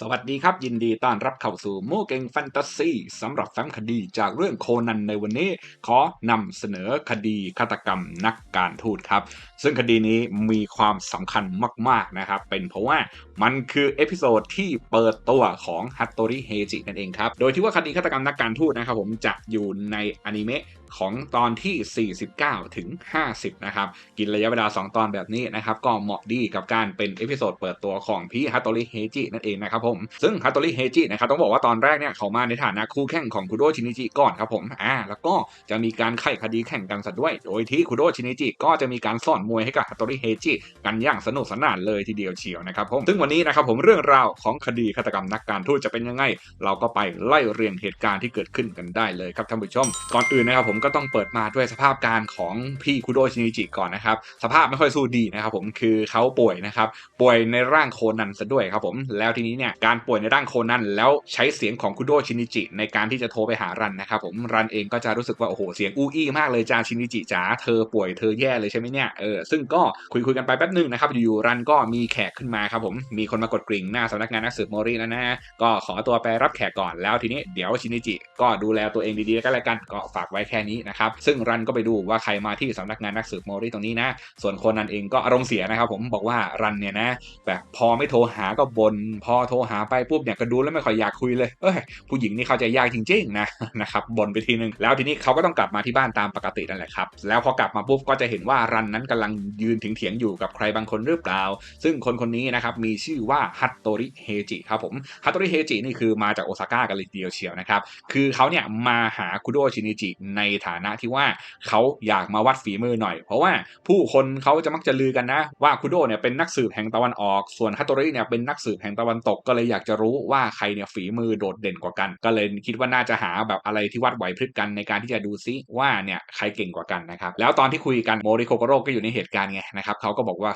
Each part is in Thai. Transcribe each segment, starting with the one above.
สวัสดีครับ ยินดีต้อนรับเข้าสู่โมเก่งแฟนตาซีสำหรับแฟ้มคดีจากเรื่องโคนันในวันนี้ ขอนำเสนอคดีฆาตกรรมนักการทูตครับ ซึ่งคดีนี้มีความสำคัญมากๆนะครับ เป็นเพราะว่ามันคือเอพิโซดที่เปิดตัวของฮัตโตริเฮจินั่นเองครับ โดยที่ว่าคดีฆาตกรรมนักการทูตนะครับผมจะอยู่ในอนิเมะ ของตอนที่ 49 ถึง 50 นะครับ กินระยะเวลา 2 ตอนแบบนี้นะครับ ก็เหมาะดีกับการเป็นเอพิโซดเปิดตัวของพี่ฮัตโตริเฮจินั่นเองนะครับผม ซึ่งฮัตโตริเฮจินะครับต้องบอกว่าตอนแรกเนี่ยเขามาในฐานะคู่แข่งของคุโดชินิจิก่อนครับผม อ่า แล้วก็จะมีการไขคดีแข่งกันสัด้วย โดยที่คุโดชินิจิก็จะมีการสอนมวยให้กับฮัตโตริเฮจิกันอย่างสนุกสนานเลยทีเดียวเชียวนะครับผม ซึ่งวันนี้นะครับผมเรื่องราวของคดีฆาตกรรมนักการทูตจะเป็นยังไง เราก็ไปไล่เรียงเหตุการณ์ที่เกิดขึ้นกันได้เลยครับท่านผู้ชม ก่อนอื่นนะครับผมก็ต้องเปิดมาด้วยสภาพการของพี่คุโดชินิจิก่อนนะครับ สภาพไม่ค่อยสู้ดีนะครับผมคือเขาป่วยนะครับ ป่วยในร่างโคนันซะด้วยครับผมแล้วทีนี้เนี่ยการป่วยในร่างโคนันแล้วใช้เสียงของคุโดชินิจิในการที่จะโทรไปหารันนะครับผมรันเองก็จะรู้สึกว่าโอ้โหเสียงอู้อี้มากเลยจ้าชินิจิจ๋าเธอป่วยเธอแย่เลยใช่ไหมเนี่ยเออซึ่งก็คุยคุยกันไปแป๊บหนึงนะครับอยู่ๆรันก็มีแขกขึ้นมาครับผมมีคนมากดกริ่งหน้าสำนักงานนักสืบโมริแล้วนะก็ขอตัวไปรับแขกก่อนแล้วทีนี้เดี๋ยวชินิจิก็ดูแลตัวเองดีๆก็แล้วกันก็ฝากไว้แค่นี้นะครับ ซึ่งรันก็ไปดูว่าใครมาที่สำนักงานนักสืบโมริตรงนี้นะ ส่วนคนนั้นเองก็อารมณ์เสียนะครับ ผมบอกว่ารันเนี่ยนะ แบบพอไม่โทรหาก็บน่นพอโทรหาไปปุ๊บเนี่ยก็ดูแล้วไม่ค่อยอยากคุยเลยเอ้ยผู้หญิงนี่เข้าใจยากจริง ๆ นะนะครับบ่นไปทีนึงแล้วทีนี้เขาก็ต้องกลับมาที่บ้านตามปกตินั่นแหละครับแล้วพอกลับมาปุ๊บก็จะเห็นว่ารันนั้นกำลังยืนถึงเถียงอยู่กับใครบางคนหรือเปล่า ซึ่งคนคนนี้นะครับมีชื่อว่าฮัตโตริเฮจิครับผมฮัตโตริเฮจินี่คือมาจากโอซาก้ากันเลยเดียวเชียวนะครับคือเขาเนี่ยมาหาคุโดชินิจิในฐานะที่ว่าเขาอยากมาวัดฝีมือหน่อย เพราะว่าผู้คนเขาจะมักจะลือกันนะ ว่าคุโดเนี่ยเป็นนักสืบแห่งตะวันออก ส่วนฮัตโตริเนี่ยเป็นนักสืบแห่งตะวันตกก็เลยอยากจะรู้ว่าใครเนี่ยฝีมือโดดเด่นกว่ากัน ก็เลยคิดว่าน่าจะหาแบบอะไรที่วัดไหวพริบกันในการที่จะดูซิว่าเนี่ยใครเก่งกว่ากันนะครับแล้วตอนที่คุยกันโมริโคโกโร่ก็อยู่ในเหตุการณ์ไงนะครับเขาก็บอกว่า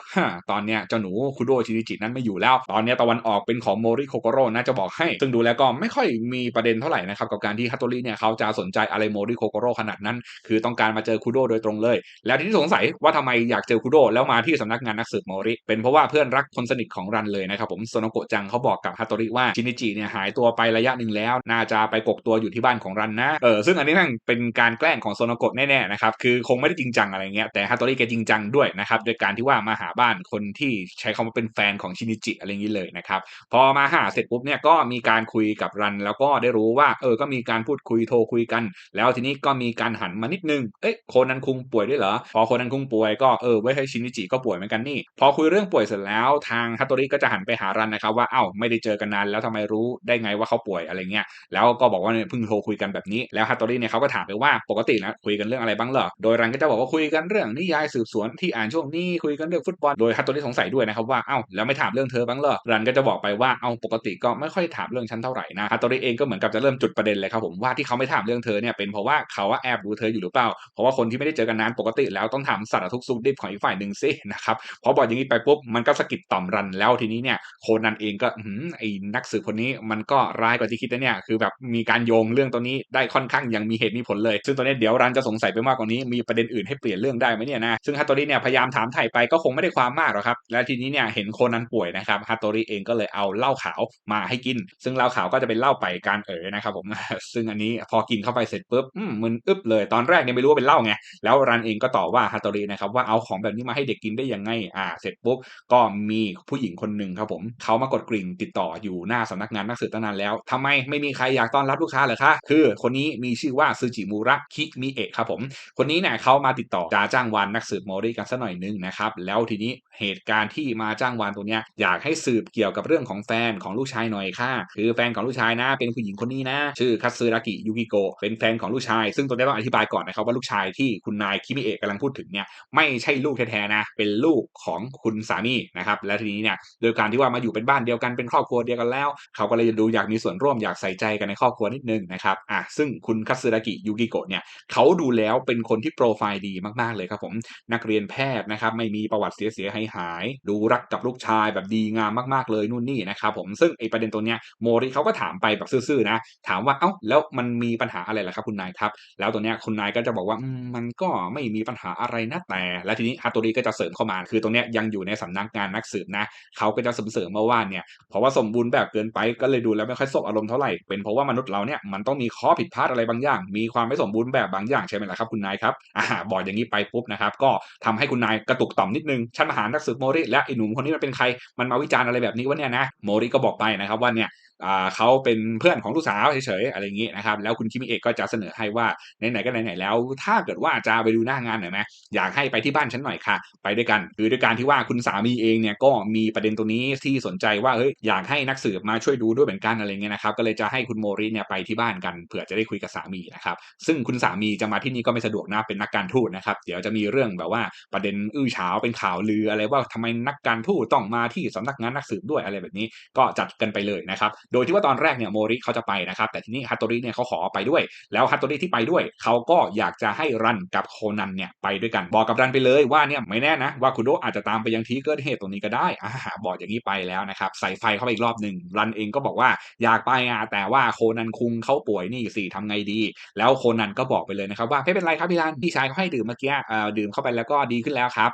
ตอนเนี้ยเจ้าหนูคุโดชินิจินั้นไม่อยู่แล้ว ตอนเนี้ยตะวันออกเป็นของโมริโคโกโร่น่าจะบอกให้ ซึ่งดูแล้วก็ไม่ค่อยมีประเด็นเท่าไหร่นะครับกับการที่ฮัตโตริเนี่ยเขาจะสนใจอะไรโมริโคโกโร่ขนาดนั้น คือต้องการมาเจอคุโดโดยตรงเลย แล้วที่สงสัยว่าทำไมอยากเจอคุโดแล้วมาที่สำนักงานนักสืบโมริ เป็นเพราะว่าเพื่อนรักคนสนิทของรันเลยนะครับผมโซโนโกะจังเขาบอกกับฮัตโตริว่าชินิจิเนี่ยหายตัวไประยะหนึ่งแล้ว น่าจะไปกกตัวอยู่ที่บ้านของรันนะเออซึ่งอันนี้นั่นเป็นการแกล้งของโซโนโกะแน่ๆนะครับคือคงไม่ได้จริงจังอะไรเงี้ยแต่ฮัตโตริแกจริงจังด้วยนะครับโดยการที่ว่ามาหาบ้านคนที่ใช้คำว่าเป็นแฟนของชินิจิอะไรอย่างนี้เลยนะครับพอมาหาเสร็จปุ๊บเนี่ยก็มีการคุยกับรัน แล้วก็ได้รู้ว่าเออก็มีการพูดคุยโทรคุยกัน แล้วทีนี้ก็มีการหันมานิดนึง เอ๊ะโคนันคุงป่วยด้วยเหรอ พอโคนันคุงป่วยก็เออไว้ให้ชินิจิก็ป่วยเหมือนกันนี่ พอคุยเรื่องป่วยเสร็จแล้วทางฮัตโตริก็จะหันไปหารันนะครับว่าเอ้าไม่ได้เจอกันนานแล้วทำไมรู้ได้ไงว่าเขาป่วยอะไรเงี้ย แล้วก็บอกว่าเพิ่งโทรคุยกันแบบนี้ แล้วฮัตโตริเนี่ยเขาก็ถามไปว่าปกตินะคุยกันเรื่องอะไรบ้างเหรอ โดยรันก็จะบอกว่าคุยกันเรื่องนิยายสืบสวนที่อ่านช่วงนี้คุยกันเรื่องฟุตบอล โดยฮัตโตริสงสัยด้วยนะครับว่าเอ้าแล้วไม่ถามเรื่องเธอบ้างเหรอ รันก็จะบอกไปว่าเอ้าปกติก็ไม่ค่อยถามเรื่องฉันเท่าไหร่นะฮัตโตริเองก็เหมือนกับจะเริ่มจุดประเด็นเลยครับผมว่าที่เขาไม่ถามเรื่องเธอเนี่ยเป็นเพราะว่าเขาว่าแอบดูเธออยู่หรือเปล่า เพราะว่าคนที่ไม่ได้เจอกันนานปกติแล้วต้องถามสารทุกสุขดิบของอีกฝ่ายหนึ่งสินะครับพอบอกอย่างนี้ไปปุ๊บมันก็สะกิดต่อมรันแล้วทีนี้เนี่ยโคนันเองก็หืมไอ้นักสืบคนนี้มันก็ร้ายกว่าที่คิดนะเนี่ยคือแบบมีการโยงเรื่องตัวนี้ได้ค่อนข้างยังมีเหตุมีผลเลย ซึ่งตอนนี้เดี๋ยวรันจะสงสัยไปมากกว่านี้มีประเด็นอื่นให้เปลี่ยนเรื่องได้ไหมเนี่ยนะซึ่งฮัตโตริเนี่ยพยายามถามไถ่ไปก็คงไม่ได้ความมากหรอกครับแล้วทีนี้เนี่ยเห็นโคนันป่วยนะครับฮัตโตริเองก็เลยเอาเหล้าขาวมาให้กิน ซึ่งเหล้าขาวก็จะเป็นเหล้าไปการเอ๋อนะครับผมซึ่งอันนี้พอกินเข้าไปเสร็จปุ๊บอืมมึนอึบเลยตอนแรกเนี่ยไม่รู้ว่าเป็นเหล้าไงแล้วรันเองก็ต่อว่าฮัตโตรินะครับว่าเอาของแบบนี้มาให้เด็กกินได้ยังไงอ่าเสร็จปุ๊บก็มีผู้หญิงคนหนึ่งครับผมเขามากดกริ่งติดต่ออยู่หน้าสำนักงานนักสืบตั้งนานแล้วทำไมไม่มีใครอยากต้อนรับลูกค้าเหรอคะคือคนนี้มีชื่อว่าซูจิมูระคิมิเอะครับผมคนนี้เนี่ยเขามาติดต่อจะจ้างวานนักสืบโมริกันสักหน่อยนึงนะครับแล้วทีนี้ เหตุการณ์ที่มาจ้างวานตัวเนี้ยอยากให้สืบเกี่ยวกับเรื่องของแฟนของลูกชายหน่อยค่ะ คือแฟนของลูกชายนะ เป็นผู้หญิงคนนี้นะ ชื่อคัตสึรากิยูกิโกเป็นแฟนของลูกชาย ซึ่งตัวนี้ต้องอธิบายก่อนนะครับว่าลูกชายที่คุณนายคิมิเอะกำลังพูดถึงเนี่ยไม่ใช่ลูกแท้ๆนะ เป็นลูกของคุณสามีนะครับและทีนี้เนี่ยโดยการที่ว่ามาอยู่เป็นบ้านเดียวกันเป็นครอบครัวเดียวกันแล้ว เขาก็เลยดูอยากมีส่วนร่วมอยากใส่ใจกันในครอบครัวนิดนึงนะครับอะซึ่งคุณคัตสึรากิยูกิโกะเนี่ยเขาดูแล้วเป็นคนที่โปรไฟล์ดีมากๆเลยครับผมนักเรียนแพทย์นะครับไม่มีประวัติเสียเสียหาย ดูรักกับลูกชายแบบดีงามมากๆเลยนู่นนี่นะครับผมซึ่งไอประเด็นตัวเนี้ยโมริเขาก็ถามไปแบบซื่อๆนะ ถามว่าเอ้าแล้วมันมีปัญหาอะไรล่ะครับคุณนายครับ แล้วตัวเนี้ยคุณนายก็จะบอกว่ามันก็ไม่มีปัญหาอะไรนะแต่ แล้วทีนี้ฮัตโตริก็จะเสริมเข้ามาคือตรงเนี้ยยังอยู่ในสำนักงานนักสืบนะเขาก็จะเสริมๆมาว่าเนี่ยเพราะว่าสมบูรณ์แบบเกินไปก็เลยดูแล้วไม่ค่อยสบอารมณ์เท่าไหร่เป็นเพราะว่ามนุษย์เราเนี่ยมันต้องมีข้อผิดพลาดอะไรบางอย่าง มีความไม่สมบูรณ์แบบบางอย่างใช่ไหมล่ะครับคุณนายครับอ่าบอกอย่างนี้ไปปุ๊บนะครับก็ทำให้คุณนายกระตุกต่อมนิดนึงชั้นมหานักสืบโมริและไอ้หนุ่มคนนี้มันเป็นใครมันมาวิจารณ์อะไรแบบนี้วะเนี่ยนะโมริก็บอกไปนะครับว่าเนี่ย เขาเป็นเพื่อนของลูกสาวเฉยๆอะไรอย่างนี้นะครับแล้วคุณคิมิเอะก็จะเสนอให้ว่าไหนๆก็ไหนๆแล้ว ถ้าเกิดว่าจะไปดูหน้างานหน่อยไหมอยากให้ไปที่บ้านฉันหน่อยค่ะ ไปด้วยกันคือด้วยการที่ว่าคุณสามีเองเนี่ยก็มีประเด็นตรงนี้ที่สนใจว่าเฮ้ยอยากให้นักสืบมาช่วยดูด้วยเหมือนกันอะไรเงี้ยนะครับก็เลยจะให้คุณโมริเนี่ยไปที่บ้านกันเผื่อจะได้คุยกับสามีนะครับซึ่งคุณสามีจะมาที่นี่ก็ไม่สะดวกนะเป็นนักการทูตนะครับเดี๋ยวจะมีเรื่องแบบว่าประเด็นอื้อฉาวเป็นข่าวลืออะไรว่าทำไมนักการทูตต้องมาที่สำนักงานนักสืบด้วยอะไรแบบนี้ก็จัดกันไปเลยนะครับโดยที่ว่าตอนแรกเนี่ยโมริเขาจะไปนะครับ แต่ทีนี้ฮัตโตริเนี่ยเขาขอไปด้วย แล้วฮัตโตริที่ไปด้วย เขาก็อยากจะให้รันกับโคนันเนี่ยไปด้วยกัน บอกกับรันไปเลยว่าเนี่ยไม่แน่นะว่าคุโดอาจจะตามไปยังที่เกิดเหตุตรงนี้ก็ได้อ่าบอกอย่างนี้ไปแล้วนะครับใส่ไฟเข้าไปอีกรอบหนึ่งรันเองก็บอกว่าอยากไปอะแต่ว่าโคนันคุงเขาป่วยนี่สิทำไงดี แล้วโคนันก็บอกไปเลยนะครับว่าไม่เป็นไรครับพี่รันพี่ชายเขาให้ดื่มเมื่อกี้อ่อดื่มเข้าไปแล้วก็ดีขึ้นแล้วครับ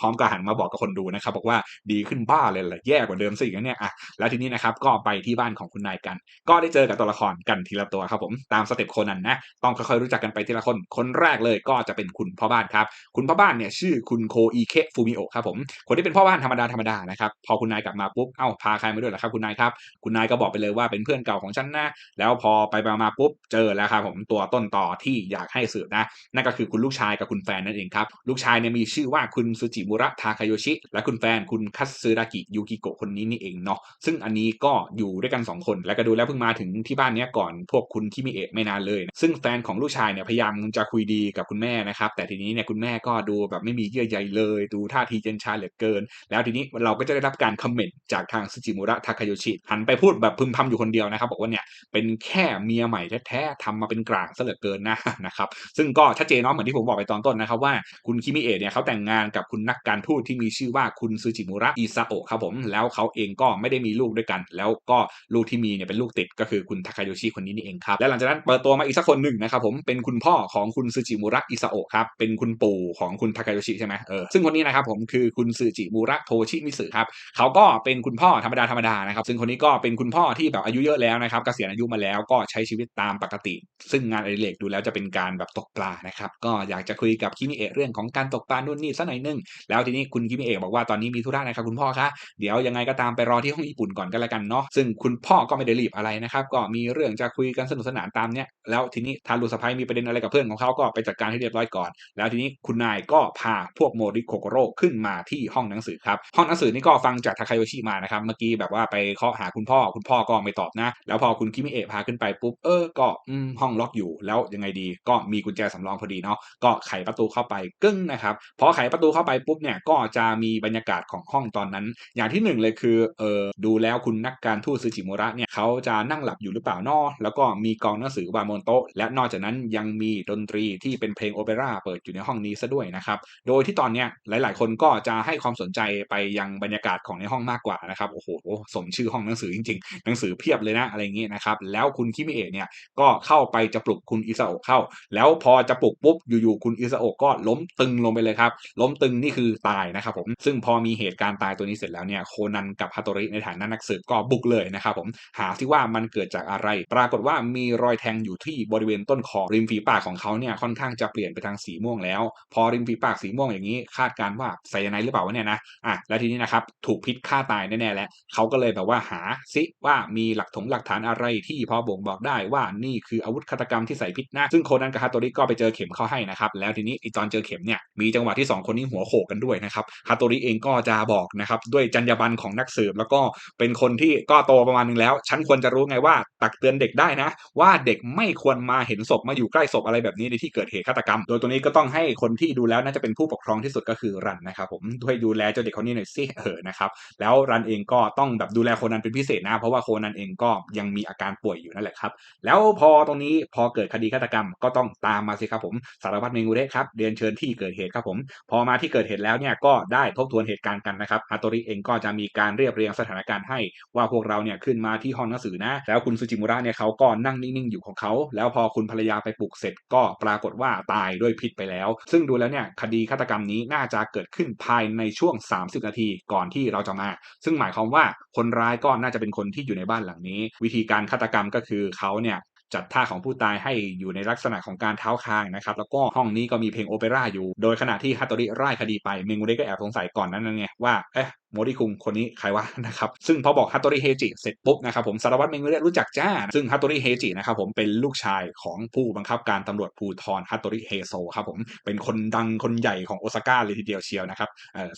พร้อมกับหันมาบอกกับคนดูนะครับบอกว่าดีขึ้นบ้าเลยแหละแย่กว่าเดิมสิ่งเนี้ยอะแล้วทีนี้นะครับก็ไปที่บ้านของคุณนายกัน ก็ได้เจอกับตัวละครกันทีละตัวครับผมตามสเต็ปโคนันนะต้องค่อยๆรู้จักกันไปทีละคนคนแรกเลยก็จะเป็นคุณพ่อบ้านครับ คุณพ่อบ้านเนี่ยชื่อคุณโคอีเคฟูมิโอะครับผมคนที่เป็นพ่อบ้านธรรมดาธรรมดานะครับพอคุณนายกลับมาปุ๊บเอ้าพาใครมาด้วยล่ะครับคุณนายครับคุณนายก็บอกไปเลยว่าเป็นเพื่อนเก่าของฉันนะแล้วพอไปมาปุ๊บเจอแล้วครับผมตัวต้นต่อที่อยากให้สืบนะนั่นก็คือคุณลูกชายกับคุณแฟนนั่นเองครับลูกชายเนี่ยมีชื่อว่าคุณซูจิมุระทาคาโยชิ และคุณแฟนคุณคัตสึรากิยูกิโกะคนนี้นี่เองเนาะซึ่งอันนี้ก็อยู่ด้วยกัน2 คน แล้วก็ดูแล้วเพิ่งมาถึงที่บ้านเนี้ยก่อนพวกคุณคิมิเอะไม่นานเลยนะซึ่งแฟนของลูกชายเนี่ยพยายามจะคุยดีกับคุณแม่นะครับแต่ทีนี้เนี่ยคุณแม่ก็ดูแบบไม่มีเยื่อใยเลย ดูท่าทีเจนชาเหลือเกิน แล้วทีนี้เราก็จะได้รับการคอมเมนต์จากทางซูจิมุระทาคาโยชิหันไปพูดแบบพึมพำอยู่คนเดียวนะครับบอกว่าเนี่ยเป็นแค่เมียใหม่แท้ๆทำมาเป็นกลางซะเหลือเกินนะนะครับซึ่งก็ชัดเจนเนาะเหมือนที่ผมบอกไปตอนต้นนะครับว่าคุณคิมิเอะเนี่ยเขาแต่งงานกับคุณนักการทูตที่มีชื่อว่าคุณซูจิมุระอิซาโอะครับผมแล้วเขาเองก็ไม่ได้มีลูกด้วยกัน แล้วก็ลูกที่มีเนี่ยเป็นลูกติดก็คือคุณทาคาโยชิคนนี้นี่เองครับ และหลังจากนั้นเปิดตัวมาอีกสักคนหนึ่งนะครับผมเป็นคุณพ่อของคุณซูจิมุระอิซาโอะครับเป็นคุณปู่ของคุณทาคาโยชิใช่ไหมเออซึ่งคนนี้นะครับผมคือคุณซูจิมุระโทชิมิสึครับเขาก็เป็นคุณพ่อธรรมดาธรรมดานะครับซึ่งคนนี้ก็เป็นคุณพ่อที่แบบอายุเยอะแล้วนะครับเกษียณอายุมาแล้วก็ใช้ชีวิตตามปกติ ซึ่งงานอดิเรกดูแล้วจะเป็นการแบบตกปลานะครับก็อยากจะคุยกับคิมิเอะเรื่องของการตกปลานู่นนี่สักหน่อยนึงแล้วทีนี้คุณคิมิเอะบอกว่าตอนนี้มีธุระนะครับคุณพ่อคะเดี๋ยวยังไงก็ตามไปรอที่ห้องญี่ปุ่นก่อนก็แล้วกันเนาะซึ่งคุณพ่อก็ไม่ได้รีบอะไรนะครับ ก็มีเรื่องจะคุยกันสนุกสนานตามเนี้ยแล้วทีนี้ทารุสะพ้ายมีประเด็นอะไรกับเพื่อนของเขาก็ไปจัดการให้เรียบร้อยก่อน แล้วทีนี้คุณนายก็พาพวกโมริโคโกโร่ขึ้นมาที่ห้องหนังสือครับ ห้องหนังสือนี่ก็ฟังจากทาคาโยชิมานะครับ เมื่อกี้แบบว่าไปเคาะหาคุณพ่อ คุณพ่อก็ไม่ตอบนะ แล้วพอคุณคิมิเอะพาขึ้นไปปุ๊บ เออ ก็อืมห้องล็อกอยู่ แล้วยังไงดี ก็มีกุญแจสำรองพอดีเนาะ ก็ไขประตูเข้าไปกึ้งนะครับ พอไขประตูเข้าไปปุ๊บเนี่ย ก็จะมีบรรยากาศของห้องตอนนั้น อย่างที่หนึ่งเลยคือ เออดูแล้วคุณนักการทูตซูจิมระเนี่ยเขาจะนั่งหลับอยู่หรือเปล่านอแล้วก็มีกองหนังสือวางบนโต๊ะ และนอกจากนั้นยังมีดนตรีที่เป็นเพลงโอเปร่าเปิดอยู่ในห้องนี้ซะด้วยนะครับโดยที่ตอนเนี้ยหลาย ๆ คนก็จะให้ความสนใจไปยังบรรยากาศของในห้องมากกว่านะครับโอ้โหสมชื่อห้องหนังสือจริง ๆ หนังสือเพียบเลยนะอะไรอย่างงี้นะครับแล้วคุณคิมิเอะเนี่ยก็เข้าไปจะปลุกคุณอิซาโอะเข้า แล้วพอจะปลุกปุ๊บอยู่ๆคุณอิซาโอะก็ล้มตึงลงไปเลยครับล้มตึงนี่คือตายนะครับผมซึ่งพอมีเหตุการณ์ตายตัวนี้เสร็จแล้วเนี่ยโคนันกับฮัตโตริในฐานะนักสืบก็บุกเลยนะครับผม หาที่ว่ามันเกิดจากอะไร ปรากฏว่ามีรอยแทงอยู่ที่บริเวณต้นคอริมฝีปากของเขาเนี่ยค่อนข้างจะเปลี่ยนไปทางสีม่วงแล้ว พอริมฝีปากสีม่วงอย่างนี้ คาดการว่าไซยาไนด์หรือเปล่าวะเนี่ยนะอะแล้วทีนี้นะครับถูกพิษฆ่าตายแน่ๆแล้วเขาก็เลยแบบว่าหาซิว่ามีหลักถงหลักฐานอะไรที่พอบ่งบอกได้ว่านี่คืออาวุธฆาตกรรมที่ใส่พิษนะซึ่งโคนันกับฮัตโตริก็ไปเจอเข็มเข้าให้นะครับแล้วทีนี้ไอตอนเจอเข็มเนี่ยมีจังหวะที่ 2 คนนี้หัวโขกกันด้วยนะครับฮัตโตริเองก็จะบอกนะครับด้วยจรรยาบรรณของนักสืบแล้วก็เป็นคนที่ก็โตประมาณนึงแล้ว ฉันควรจะรู้ไงว่า ตักเตือนเด็กได้นะ ว่าเด็กไม่ควรมาเห็นศพมาอยู่ใกล้ศพอะไรแบบนี้ในที่เกิดเหตุฆาตกรรม โดยตัวนี้ก็ต้องให้คนที่ดูแล้วน่าจะเป็นผู้ปกครองที่สุดก็คือรันนะครับผมด้วยดูแลเจ้าเด็กคนนี้หน่อยสิเออนะครับแล้วรันเองก็ต้องแบบดูแลโคนันเป็นพิเศษนะ เพราะว่าโคนันเองก็ยังมีอาการป่วยอยู่นั่นแหละครับแล้วพอตรงนี้พอเกิดคดีฆาตกรรมก็ต้องตามมาสิครับผมสารวัตรเมงูเระครับเรียนเชิญที่เกิดเหตุครับผม พอมาที่เกิดเหตุแล้วเนี่ยก็ได้ทบทวนเหตุการณ์กันนะครับฮัตโตริเองก็จะมีการเรียบเรียงสถานการณ์ให้ว่าพวกเราเนี่ยขึ้นมาที่ห้องหนังสือนะ แล้วคุณซูจิมุระเนี่ยเขาก็นั่งนิ่งๆอยู่ของเขา แล้วพอคุณภรรยาไปปลุกเสร็จก็ปรากฏว่าตายด้วยพิษไปแล้ว ซึ่งดูแล้วเนี่ยคดีฆาตกรรมนี้น่าจะเกิดขึ้นภายในช่วง 30 นาทีก่อนที่เราจะมา ซึ่งหมายความว่าคนร้ายก็น่าจะเป็นคนที่อยู่ในบ้านหลังนี้ วิธีการฆาตกรรมก็คือเขาเนี่ยจัดท่าของผู้ตายให้อยู่ในลักษณะของการเท้าคางนะครับ แล้วก็ห้องนี้ก็มีเพลงโอเปร่าอยู่ โดยขณะที่ฮัตโตริไล่คดีไปเมงุเรก็แอบสงสัยก่อนนั้นไงว่าเอ๊ะโมริคุงคนนี้ใครวะนะครับซึ่งพอบอกฮัตโตริเฮจิเสร็จปุ๊บนะครับผมสารวัตรเมงเรรู้จักจ้า ซึ่งฮัตโตริเฮจินะครับผมเป็นลูกชายของผู้บังคับการตำรวจภูธรฮัตโตริเฮโซครับผมเป็นคนดังคนใหญ่ของโอซาก้าเลยทีเดียวเชียวนะครับ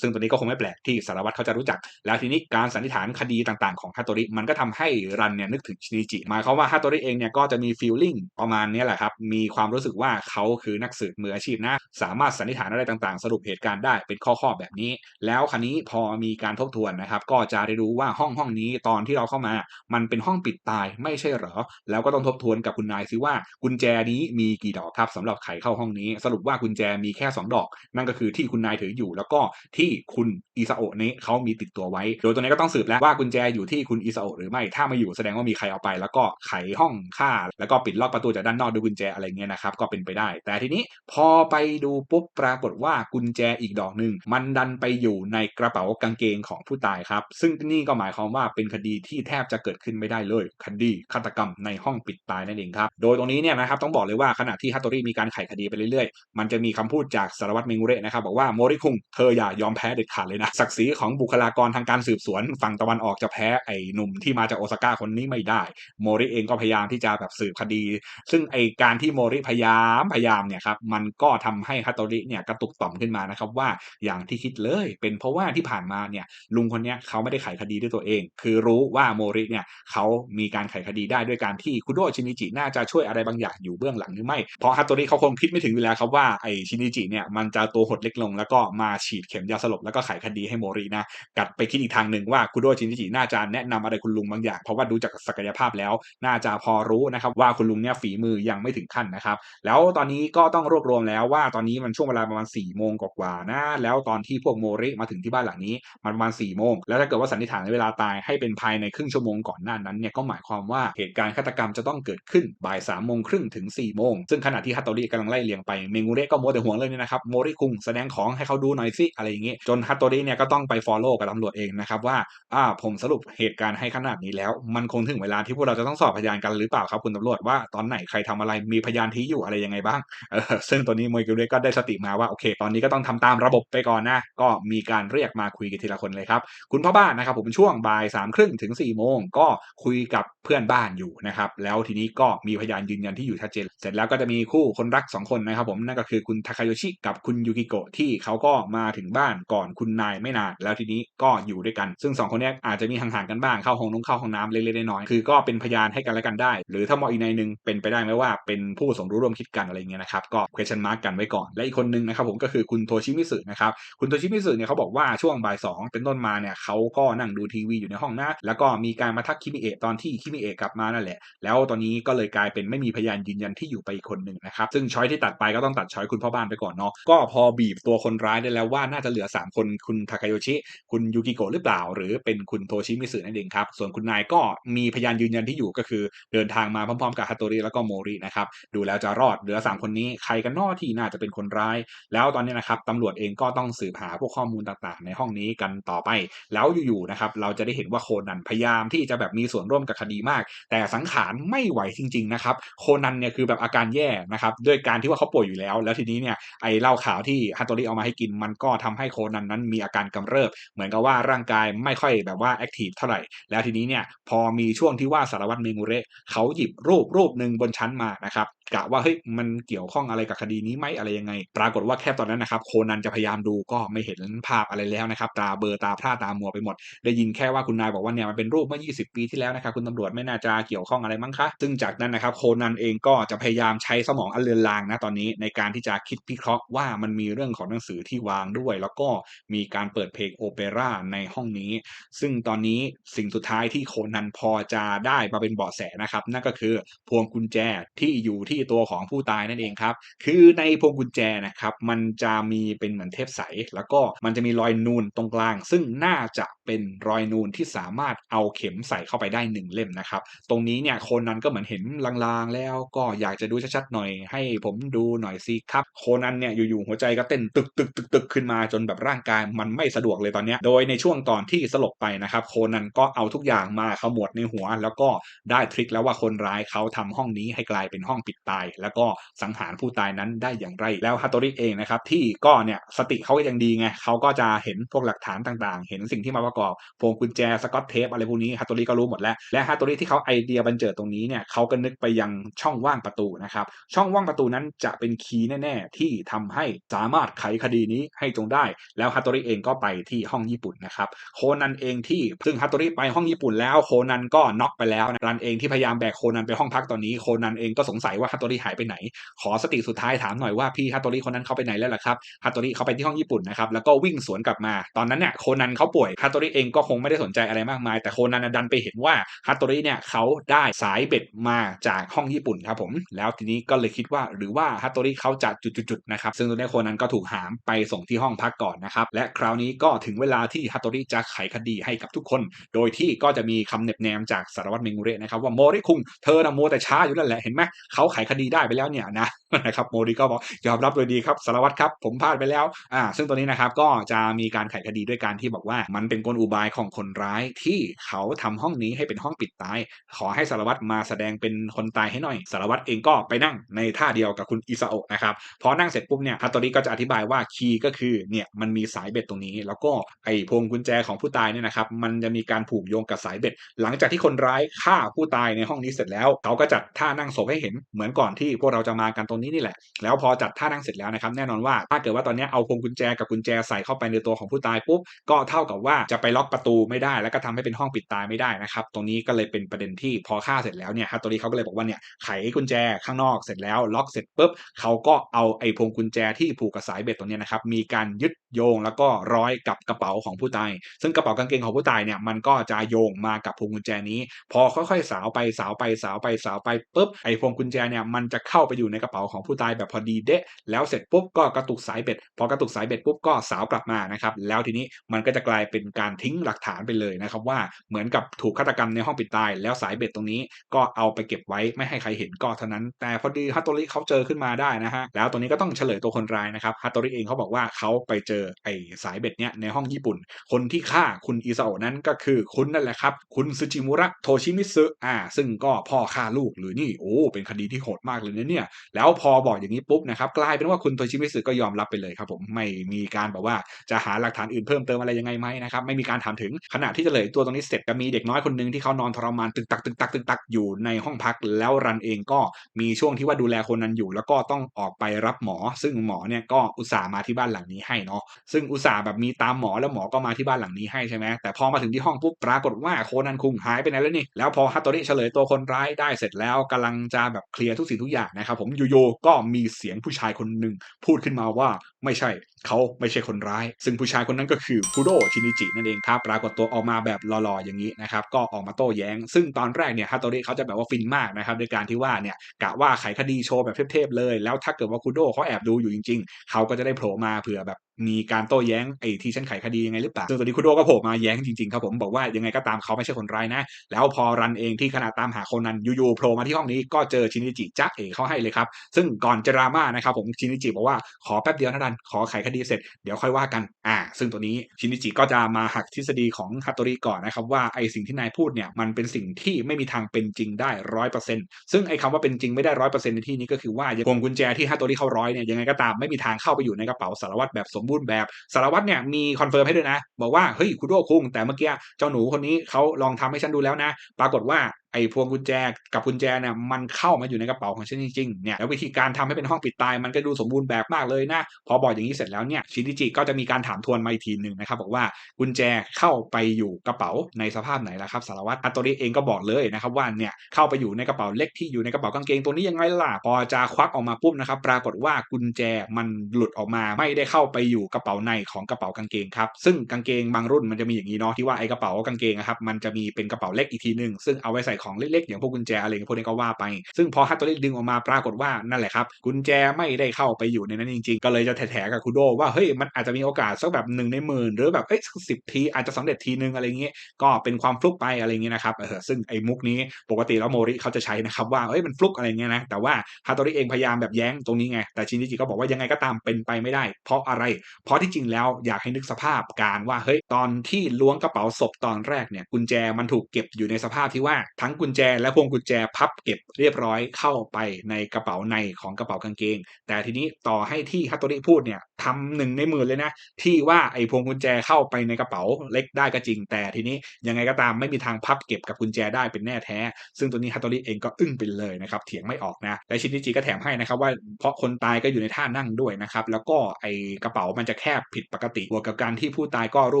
ซึ่งตัวนี้ก็คงไม่แปลกที่สารวัตรเขาจะรู้จัก แล้วทีนี้การสันนิษฐานคดีต่างๆของฮัตโตริมันก็ทำให้รันเนี่ยนึกถึงชินิจิหมายความว่าฮัตโตริเองเนี่ยก็จะมีฟีลลิ่งประมาณนี้แหละครับมีความรู้สึกว่าเขาคือนักสืบมืออาชีพนะสามารถสันนิษฐานอะไรต่างๆ สรุปเหตุการณ์ได้เป็นข้อๆแบบนี้ แล้วคันนี้พอมีการทบทวนนะครับ ก็จะได้รู้ว่าห้องห้องนี้ตอนที่เราเข้ามา มันเป็นห้องปิดตายไม่ใช่เหรอ แล้วก็ต้องทบทวนกับคุณนายซิว่ากุญแจนี้มีกี่ดอกครับสำหรับไขเข้าห้องนี้ สรุปว่ากุญแจมีแค่ 2 ดอก นั่นก็คือที่คุณนายถืออยู่ แล้วก็ที่คุณอิซาโอะนี้เขามีติดตัวไว้ โดยตัวนี้ก็ต้องสืบแล้วว่ากุญแจอยู่ที่คุณอิซาโอะหรือไม่ถ้าไม่อยู่แสดงว่ามีใครเอาไป แล้วก็ไขห้องฆ่า แล้วก็ปิดล็อกประตูจากด้านนอกด้วยกุญแจอะไรเงี้ยนะครับก็เป็นไปได้ แต่ทีนี้พอไปดูปุ๊บปรากฏว่ากุญแจอีกดอกหนึ่งมันดันไปอยู่ในกระเป๋ากางเกงของผู้ตายครับ ซึ่งนี่ก็หมายความว่าเป็นคดีที่แทบจะเกิดขึ้นไม่ได้เลย คดีฆาตกรรมในห้องปิดตายนั่นเองครับ โดยตรงนี้เนี่ยนะครับต้องบอกเลยว่าขณะที่ฮัตโตริมีการไขคดีไปเรื่อยๆ มันจะมีคำพูดจากสารวัตรเมงุเระนะครับบอกว่าโมริคุงเธออย่ายอมแพ้เด็ดขาดเลยนะศักดิ์ศรีของบุคลากรทางการสืบสวน ฝั่งตะวันออกจะแพ้ไอ้หนุ่มที่มาจากโอซาก้าคนนี้ไม่ได้ โมริเองก็พยายามที่จะแบบสืบคดี ซึ่งไอ้การที่โมริพยายามพยายามเนี่ยครับมันก็ทำให้ฮัตโตริเนี่ยกระตุกต่อมขึ้นมานะครับว่าอย่างที่คิดเลยเป็นเพราะว่าที่ผ่านมาเนี่ยลุงคนนี้เขาไม่ได้ไขคดีด้วยตัวเอง คือรู้ว่าโมริเนี่ยเขามีการไขคดีได้ด้วยการที่คุโดชินิจิน่าจะช่วยอะไรบางอย่างอยู่เบื้องหลังหรือไม่ เพราะฮัตโตริเขาคงคิดไม่ถึงอยู่แล้วครับว่าไอชินิจิเนี่ยมันจะตัวหดเล็กลง แล้วก็มาฉีดเข็มยาสลบแล้วก็ไขคดีให้โมรินะกัดไปคิดอีกทางหนึ่งว่าคุโดชินิจิน่าจะแนะนำอะไรคุณลุงบางอย่าง เพราะว่าดูจากศักยภาพแล้ว น่าจะพอรู้นะครับว่าคุณลุงเนี่ยฝีมือยังไม่ถึงขั้นนะครับ แล้วตอนนี้ก็ต้องรวบรวมแล้วว่าตอนนี้มันช่วงเวลาประมาณ4ี่โมงกว่าๆนะแล้วตอนที่พวกโมริมาถึงที่บ้านหลังนี้มประมาณ4ี่โมงแล้วถ้าเกิดว่าสันนิษฐานในเวลาตายให้เป็นภายในครึ่งชั่วโมงก่อนหน้านั้นเนี่ยก็หมายความว่าเหตุการณ์ฆาตกรรมจะต้องเกิดขึ้นบ่ายสามโมงครึ่งถึง4ี่โมงซึ่งขณะที่ฮัตโตริกำลังไล่เลียงไปเมงูเรก็โมแต่ห่วงเลยนี่นะครับโมริคุงแสดงของให้เขาดูหน่อยสิอะไรอย่างงี้จนฮัตโตริเนี่ยก็ต้องไปฟอลโล่กับตำรวจเองนะครับว่าอ่าผมสรุปเหตุการณ์ให้ขนาดนี้แล้ว มันคงถึงเวลาที่พวกเราจะต้องสอบพยานกันหรือเปล่าครับคุณตำรวจว่าตอนไหนใครทำอะไรมีพยานที่อยู่อะไรยังไงบ้างเออซึ่งตัวนี้โมกิเรก็ได้สติมาว่าโอเค ตอนนี้ก็ต้องทำตามระบบไปก่อนนะก็มีการเรียกมาคุยกันทีละคนเลยครับ คุณพ่อบ้านนะครับ ผมช่วงบ่ายสามครึ่งถึง4ี่โมงก็คุยกับเพื่อนบ้านอยู่นะครับ แล้วทีนี้ก็มีพยานยืนยันที่อยู่ชัดเจน เสร็จแล้วก็จะมีคู่คนรัก 2 คนนะครับ ผมนั่นก็คือคุณทาคาโยชิกับคุณยูกิโกะที่เขาก็มาถึงบ้านก่อนคุณนายไม่นานแล้วทีนี้ก็อยู่ด้วยกัน ซึ่ง 2 คนนี้อาจจะมีห่างๆกันบ้างเข้าห้องน้องเข้าห้องน้ำเล็กๆน้อยๆคือก็เป็นพยานให้กันและกันได้ หรือถ้ามองอีกในหนึ่งเป็นไปได้ไหมว่าเป็นผู้สมรู้ร่วมคิดกันอะไรเงี้ยนะครับก็ question mark กันไว้ก่อนและอีกคนนึงนะครับผมก็คือคุณโทชิมิสึนะครับคุณโทชิมิสึเนี่ยเขาบอกว่าช่วงบ่ายสองเป็นต้นมาเนี่ยเขาก็นั่งดูทีวีอยู่ในห้องนะแล้วก็มีการมาทักคิมิเอะตอนที่คิมิเอะกลับมานั่นแหละ แล้วตอนนี้ก็เลยกลายเป็นไม่มีพยานยืนยันที่อยู่ไปอีกคนหนึ่งนะครับซึ่งช้อยที่ตัดไปก็ต้องตัดช้อยคุณพ่อบ้านไปก่อนเนาะก็พอบีบตัวคนร้ายได้แล้วว่าน่าจะเหลือ 3 คนคุณทาคาโยชิ คุณยูกิโกะหรือเปล่า หรือเป็นคุณโทชิมิสึนั่นเองครับส่วนคุณนายก็มีพยานยืนยันที่อยู่ก็คือ เดินทางมาพร้อมๆกับฮัตโตริแล้วก็โมรินะครับดูแล้วจะรอดเหลือ 3 คนนี้ใครกันนอที่น่าจะเป็นคนร้าย แล้วตอนนี้นะครับตำรวจเองก็ต้องสืบหาพวกข้อมูลต่างๆ ในห้องนี้กันต่อไป แล้วอยู่ๆนะครับเราจะได้เห็นว่าโคนันพยายามที่จะแบบมีส่วนร่วมกับคดีมาก แต่สังขารไม่ไหวจริงๆนะครับโคนันเนี่ยคือแบบอาการแย่นะครับด้วยการที่ว่าเขาป่วยอยู่แล้ว แล้วทีนี้เนี่ยไอเหล้าขาวที่ฮัตโตริเอามาให้กิน มันก็ทำให้โคนันนั้นมีอาการกำเริบ เหมือนกับว่าร่างกายไม่ค่อยแบบว่าแอคทีฟเท่าไหร่ แล้วทีนี้เนี่ยพอมีช่วงที่ว่าสารวัตรเมงูเระเขาหยิบรูปรูปหนึ่งบนชั้นมานะครับ กะว่าเฮ้ยมันเกี่ยวข้องอะไรกับคดีนี้ไหมอะไรยังไง ปรากฏว่าแค่ตอนนั้นนะครับโคนันจะพยายามดูก็ไม่เห็นภาพอะไรแล้วนะครับตาเบอร์ตาพร่าตามัวไปหมด ได้ยินแค่ว่าคุณนายบอกว่าเนี่ยมันเป็นรูปเมื่อ 20 ปีที่แล้วนะครับคุณตำรวจไม่น่าจะเกี่ยวข้องอะไรมั้งคะ ซึ่งจากนั้นนะครับโคนันเองก็จะพยายามใช้สมองอันเลือนลางนะตอนนี้ในการที่จะคิดพิเคราะห์ว่ามันมีเรื่องของหนังสือที่วางด้วย แล้วก็มีการเปิดเพลงโอเปร่าในห้องนี้ ซึ่งตอนนี้สิ่งสุดท้ายที่โคนันพอจะได้มาเป็นเบาะแสนะครับนั่นก็คือพวงกุญแจที่อยู่ที่ตัวของผู้ตายนั่นเองครับ คือในพวงกุญแจนะครับ มันจะมีเป็นเหมือนเทปใส แล้วก็มันจะมีรอยนูนตรงกลาง ซึ่งน่าจะ เป็นรอยนูนที่สามารถเอาเข็มใส่เข้าไปได้หนึ่งเล่มนะครับ ตรงนี้เนี่ยโคนนันก็เหมือนเห็นลางๆ แล้วก็อยากจะดูชัดๆหน่อยให้ผมดูหน่อยสิครับ โคนันเนี่ยอยู่ๆหัวใจก็เต้นตึกตึกตึกตึกขึ้นมาจนแบบร่างกายมันไม่สะดวกเลยตอนนี้ โดยในช่วงก่อนที่สลบไปนะครับ โคนันก็เอาทุกอย่างมาขมวดในหัว แล้วก็ได้ทริคแล้วว่าคนร้ายเขาทำห้องนี้ให้กลายเป็นห้องปิดตาย แล้วก็สังหารผู้ตายนั้นได้อย่างไร แล้วฮัตโตริเองนะครับที่ก็เนี่ยสติเขาก็ยังดีไงเขาก็จะเห็นพวกหลักฐานต่างๆ เห็นสิ่งที่มาประกอบพวงกุญแจสกอตเทปอะไรพวกนี้ฮัตโตริก็รู้หมดแล้ว และฮัตโตริที่เขาไอเดียบันเจิดตรงนี้เนี่ยเขาก็นึกไปยังช่องว่างประตูนะครับ ช่องว่างประตูนั้นจะเป็นคีย์แน่ ๆ ที่ทำให้สามารถไขคดีนี้ให้จงได้ แล้วฮัตโตริเองก็ไปที่ห้องญี่ปุ่นนะครับโคนันเองที่ซึ่งฮัตโตริไปห้องญี่ปุ่นแล้วโคนันก็น็อกไปแล้วรันเองที่พยายามแบกโคนันไปห้องพักตอนนี้โคนันเองก็สงสัยว่าฮัตโตริหายไปไหน ขอสติสุดท้ายถามหน่อยว่าพี่ฮัตโตริคนนั้นเขาไปไหนแล้วล่ะครับฮัตโตริเขาไปที่ห้องญี่ปุ่นนะครับแล้วก็วิ่งสวนกลับมาตอนนั้นเนี่ยโคนันเขาป่วยฮัตโตริเองก็คงไม่ได้สนใจอะไรมากมาย แต่โคนันนดันไปเห็นว่าฮัตโตริเนี่ยเขาได้สายเบ็ดมาจากห้องญี่ปุ่นครับผม แล้วทีนี้ก็เลยคิดว่าหรือว่าฮัตโตริเขาจะจุดๆนะครับ ซึ่งตัวนี้โคนันก็ถูกหามไปส่งที่ห้องพักก่อนนะครับ และคราวนี้ก็ถึงเวลาที่ฮัตโตริจะไขคดีให้กับทุกคน โดยที่ก็จะมีคำเหน็บแนมจากสารวัตรเมงูเระนะครับว่าโมริคุงเธอนะโมแต่ช้าอยู่นั่นแหละเห็นไหมเขาไขคดีได้ไปแล้วเนี่ยนะนะครับโมริก็บอกยอมรับโดยดีครับสารวัตรครับผมพลาดไปแล้วอ่าซึ่งตัวนี้นะครับก็จะมีการไขคดีด้วยการที่บอกว่ามันเป็นกลอุบายของคนร้ายที่เขาทำห้องนี้ให้เป็นห้องปิดตาย ขอให้สารวัตรมาแสดงเป็นคนตายให้หน่อย สารวัตรเองก็ไปนั่งในท่าเดียวกับคุณอิซาโอะนะครับ พอนั่งเสร็จปุ๊บเนี่ยฮัตโตริก็จะอธิบายว่าคีย์ก็คือเนี่ยมันมีสายเบ็ดตรงนี้ แล้วก็ไอ้พวงกุญแจของผู้ตายเนี่ยนะครับมันจะมีการผูกโยงกับสายเบ็ด หลังจากที่คนร้ายฆ่าผู้ตายในห้องนี้เสร็จแล้ว เขาก็จัดท่านั่งศพให้เห็นเหมือนก่อนที่พวกเราจะมากันตรงนี้นี่แหละ แล้วพอจัดท่านั่งเสร็จแล้วนะครับแน่นอนว่าถ้าเกิดว่าตอนนี้เอาพวงกุญแจกับกุญแจใส่เข้าไปในตัวของผู้ตายปุ๊บก็เท่ากับว่าจะไปล็อกประตูไม่ได้ แล้วก็ทำให้เป็นห้องปิดตายไม่ได้นะครับ ตรงนี้ก็เลยเป็นประเด็นที่พอฆ่าเสร็จแล้วเนี่ยฮัตโตริเขาก็เลยบอกว่าเนี่ยไขกุญแจข้างนอกเสร็จแล้วล็อกเสร็จปุ๊บเขาก็เอาไอ้พวงกุญแจที่ผูกกับสายเบ็ดตรงนี้นะครับมีการยึดโยงแล้วก็ร้อยกับกระเป๋าของผู้ตาย ซึ่งกระเป๋ากางเกงของผู้ตายเนี่ยมันก็จะโยงมากับพวงกุญแจนี้ พอค่อยๆสาวไปสาวไปสาวไปสาวไปปุ๊บไอ้พวงกุญแจเนี่ยมันจะเข้าไปอยู่ในกระเป๋าของผู้ตายแบบพอดีเดะแล้วเสร็จปุ๊บก็กระตุกสายเบ็ด พอกระตุกสายเบ็ดปุ๊บก็สาวกลับมานะครับแล้วทีนี้มันก็จะกลายเป็นการทิ้งหลักฐานไปเลยนะครับว่าเหมือนกับถูกฆาตกรรมในห้องปิดตาย แล้วสายเบ็ดตรงนี้ก็เอาไปเก็บไว้ไม่ให้ใครเห็นก็เท่านั้น แต่พอดีฮัตโตริเขาเจอขึ้นมาได้นะฮะแล้วตัวนี้ก็ต้องเฉลยตัวคนร้ายนะครับฮัตโตริเองเขาบอกว่าเขาไปเจอไอ้สายเบ็ดเนี้ยในห้องญี่ปุ่น คนที่ฆ่าคุณอิซาโอนั้นก็คือคุณนั่นแหละครับคุณซูจิมุระโทชิมิสึอ่าซึ่งก็พ่อฆ่าลูกหรือนี่โอ้เป็นคดีที่โหดมากเลยนะเนี่ยแล้วพอบอกอย่างนี้ปุ๊บนะครับกลายเป็นว่าคุณโทชิมิสึก็ยอมรับไปเลยครับผมไม่มีการแบบว่าจะหาหลักฐานอื่นเพิ่มเติมอะไรยังไงไหมนะครับไม่มีการถามถึงขณะที่จะเลยตัวตรงนี้เสร็จจะมีเด็กน้อยคนหนึ่งที่เขานอนทรมานตึกตักตึกตักตึกตักอยู่ในห้องพักแล้วรันเองก็มีช่วงที่ว่าดูแลคนนั้นอยู่ แล้วก็ต้องออกไปรับหมอ ซึ่งหมอเนี่ยก็อุตส่าห์มาที่บ้านหลังนี้ให้เนาะซึ่งอุตส่าห์แบบมีตามหมอแล้วหมอก็มาที่บ้านหลังนี้ให้ใช่ไหมแต่พอมาถึงที่ห้องปุ๊บปรากฏว่าโคนันคุงหายไปไหนแล้วนี่แล้วพอฮัตโตริเฉลยตัวคนร้ายได้เสร็จแล้วกำลังจะแบบเคลียร์ทุกสิ่งทุกอย่างนะครับผมยู่ๆก็มีเสียงผู้ชายคนหนึ่งพูดขึ้นมาว่าไม่ใช่เขาไม่ใช่คนร้าย ซึ่งผู้ชายคนนั้นก็คือคุโดชินิจินั่นเองครับปรากฏตัวออกมาแบบหล่อๆอย่างนี้นะครับก็ออกมาโต้แย้ง ซึ่งตอนแรกเนี่ยฮัตโตริเขาจะแบบว่าฟินมากนะครับในการที่ว่าเนี่ยกะว่าไขคดีโชว์แบบเทพๆเลย แล้วถ้าเกิดว่าคุโดเขาแอบดูอยู่จริง ๆเขาก็จะได้โผล่มาเผื่อแบบ มีการโต้แย้งไอ้ที่ฉันไขคดียังไงหรือเปล่าซึ่งตอนนี้คุโดก็โผล่มาแย้งจริงๆครับผมบอกว่ายังไงก็ตามเขาไม่ใช่คนร้ายนะ แล้วพอรันเองที่ขณะตามหาคนนั้นยู่ๆโผล่มาที่ห้องนี้ก็เจอชินิจิจ้าเอ๋เขาให้เลยครับ ซึ่งก่อนจะราม่านะครับผมชินิจิบอกว่าขอแป๊บเดียวนะรันขอไขคดีเสร็จเดี๋ยวค่อยว่ากันอ่า ซึ่งตัวนี้ชินิจิก็จะมาหักทฤษฎีของฮัตโตริก่อนนะครับว่าไอ้สิ่งที่นายพูดเนี่ยมันเป็นสิ่งที่ไม่มีทางเป็นจริงได้ร้อยเปอร์เซ็นต์ซึ่งไอคำว่าเป็นจริงไม่ได้ร้อยเปอร์เซ็นต์ในที่นี้ก็คือว่าพวงกุญแจที่ฮัตโตริเขาร้อยเนี่ยยังไงก็ตามไม่มีทางเข้าไปอยู่ในกระเป๋าสารวัตรแบบสมบูรณ์แบบสารวัตรเนี่ยมีคอนเฟิร์มให้ด้วยนะ บอกว่าเฮ้ยคุโดคุงแต่เมื่อกี้เจ้าหนูคนนี้เขาลองทำให้ฉันดูแล้วนะ ปรากฏว่า อ้พวงกุญแจกับกุญแจเนี่ยมันเข้ามาอยู่ในกระเป๋าของฉันจริงๆเนี่ยแล้ววิธีการทำให้เป็นห้องปิดตายมันก็ดูสมบูรณ์แบบมากเลยนะพอบอกอย่างนี้เสร็จแล้วเนี่ยชินิจิก็จะมีการถามทวนมาอีกทีหนึ่งนะครับบอกว่ากุญแจเข้าไปอยู่กระเป๋าในสภาพไหนล่ะครับสารวัตรอัตโตริเองก็บอกเลยนะครับว่าเนี่ยเข้าไปอยู่ในกระเป๋าเล็กที่อยู่ในกระเป๋ากางเกงตัวนี้ยังไงล่ะพอจะควักออกมาปุ๊บนะครับปรากฏว่ากุญแจมันหลุดออกมาไม่ได้เข้าไปอยู่กระเป๋าในของกระเป๋ากางเกงครับซึ่งกางเกงบางรุ่นมันจะมีอย่างนี้เนาะที่ว่าไอ้กระเป๋ากางเกงนะครับมันจะมีเป็นกระเป๋าเล็กอีกทีหนึ่งซึ่งเอาไว้ใส่ขของเล็กๆ อย่างพวกกุญแจอะไรพวกนี้ก็ว่าไป ซึ่งพอฮัตโตริดึงออกมาปรากฏว่านั่นแหละครับกุญแจไม่ได้เข้าไปอยู่ในนั้นจริงๆ ก็เลยจะแถๆกับคุโดว่าเฮ้ยมันอาจจะมีโอกาสสักแบบหนึ่งในหมื่นหรือแบบเอ้ยสิบทีอาจจะสำเร็จทีนึงอะไรเงี้ยก็เป็นความฟลุกไปอะไรเงี้ยนะครับเออซึ่งไอ้มุกนี้ปกติแล้วโมริเขาจะใช้นะครับว่าเอ้ยมันฟลุกอะไรเงี้ยนะแต่ว่าฮัตโตริเองพยายามแบบแย้งตรงนี้ไงแต่ชินจิก็บอกว่ายังไงก็ตามเป็นไปไม่ได้ เพราะอะไร เพราะที่จริงแล้วอยากให้นึกสภาพการว่าเฮ้ยตอนที่ล้วงกระเป๋าศพตอนแรกเนี่ยกุญแจมันถูกเก็บอยู่ในสภาพที่ว่าทั้ง้งกุญแจและพวงกุญแจพับเก็บเรียบร้อยเข้าไปในกระเป๋าในของกระเป๋ากางเกง แต่ทีนี้ต่อให้ที่ฮัตโตริพูดเนี่ยทำหนึ่งในหมื่นเลยนะ ที่ว่าไอ้พวงกุญแจเข้าไปในกระเป๋าเล็กได้ก็จริง แต่ทีนี้ยังไงก็ตามไม่มีทางพับเก็บกับกุญแจได้เป็นแน่แท้ ซึ่งตัวนี้ฮัตโตริเองก็อึ้งไปเลยนะครับเถียงไม่ออกนะและชินิจิก็แถมให้นะครับว่าเพราะคนตายก็อยู่ในท่านั่งด้วยนะครับแล้วก็ไอ้กระเป๋ามันจะแคบผิดปกติบวกกับการที่ผู้ตายก็รู